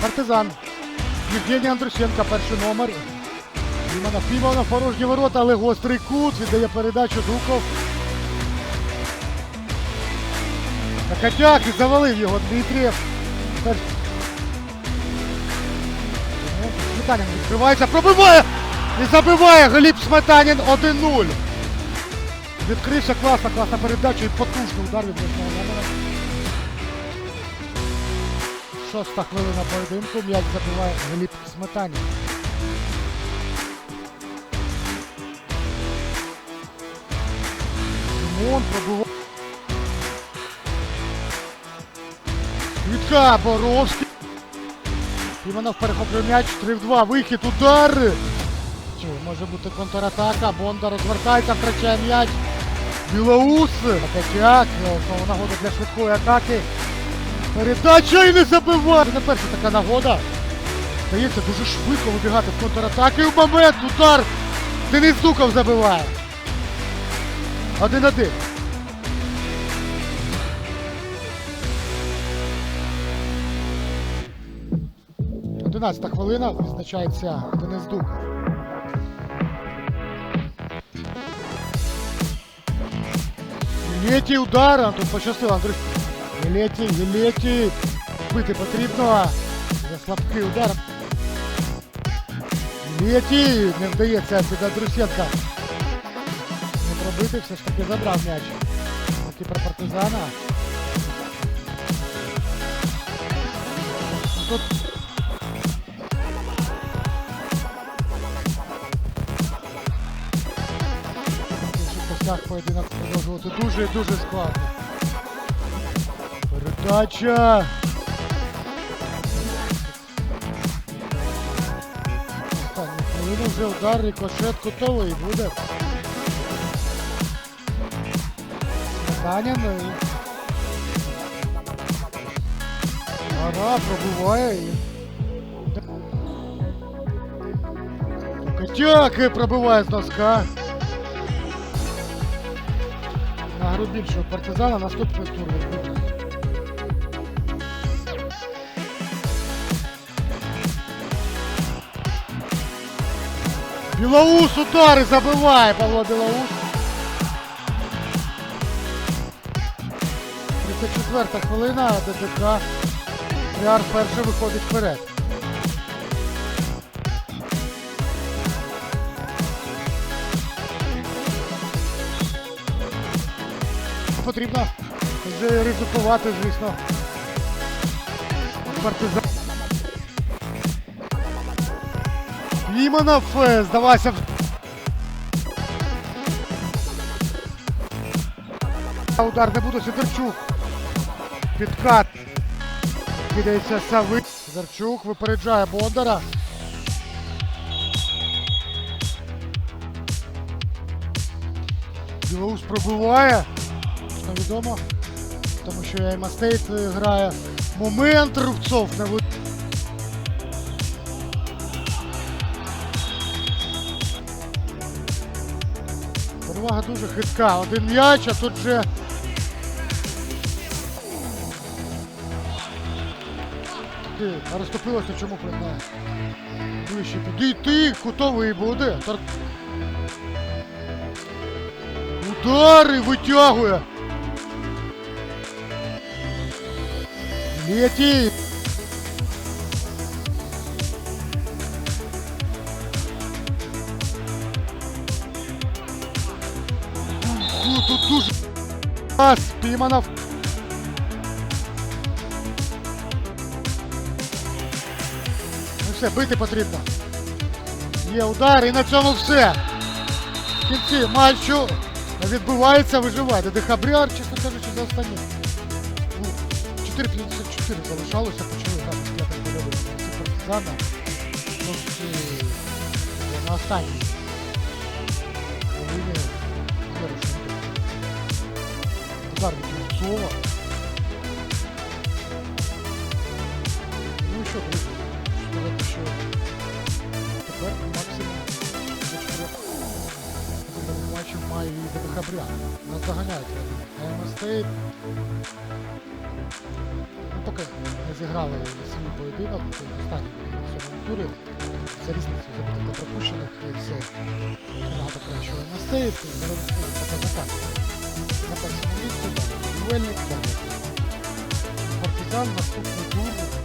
Партизан. Євгеній Андрусенко, перший номер. Імана Фімов на порожні ворота, але гострий кут. Віддає передачу Дуков. Накатяк і завалив його Дмитрієв. Сметанін відкривається, пробиває! І забиває Гліб Сметанін 1-0. Відкрився класна, класна передача і потужний удар від Шоста хвилина поєдинку. М'яч забиває Гліб Сметанін. Симон пробував. Квітка Боровський. Іванов перехоплює м'яч. 3 в 2. Вихід, удар. Може бути контратака. Бондар розвертається, втрачає м'яч. Білоус. Катяк. Знову нагода для швидкої атаки. Передача і не забиває. Це Не перша така нагода. Здається, дуже швидко вибігати в контратаки. В момент удар. Денис Дуков забиває. Один-один. 11 хвилина відзначається Денис Дук. Єлєтій удар, а тут пощастило, Андрій. Єлєтій, Єлєтій. Бити потрібно. За слабкий удар. Єлєтій. Не вдається під Андрусенка. Не пробити, все ж таки забрав м'яч. Кіпер партизана. Тут в гостях поєдинок продовжувати дуже і дуже складно. Передача. Останні хвилини вже удар, рикошет кутовий буде. Сметанін. і- Гара пробуває і... Котяк пробиває з носка. На гру партизана наступний тур Білоус удари забиває Павло Білоус. 34 хвилина, ДДК. Реар перше виходить вперед. Потрібно вже ризикувати, звісно. Партизан. Лімонов е, здавався. Удар не буде Сидорчук. Підкат. Кидається Сави. Сидорчук випереджає Бондара. Білоус пробиває. Невідомо. Тому що Ейма Стейт е, грає. Момент Рубцов не ви... Перевага дуже хитка. Один м'яч, а тут же. А розтопилося чому приймає? Вище туди йти, кутовий буде. Тор... Удари витягує. Летить. Ну, тут дуже пас Піманов. Ну все, бити потрібно. Є удар і на цьому все. В кінці матчу відбувається, виживає. ДДХ Бріар, чесно кажучи, за останні. Ну, 4.54 залишалося, почали грати з п'ятим. Це партизана. Тут е, на останній Від Рубцова. Ну і що, друзі, сказати, що тепер максимум за чотирьох матчів має ДБХ Бріан. Нас доганяють АМС Стейт. Ну, поки не зіграли свій поєдинок, останній в цьому турі. Це різниця забити та пропущених і все. Набагато краще АМС Стейт, зараз показати. Партизан, наступний тур,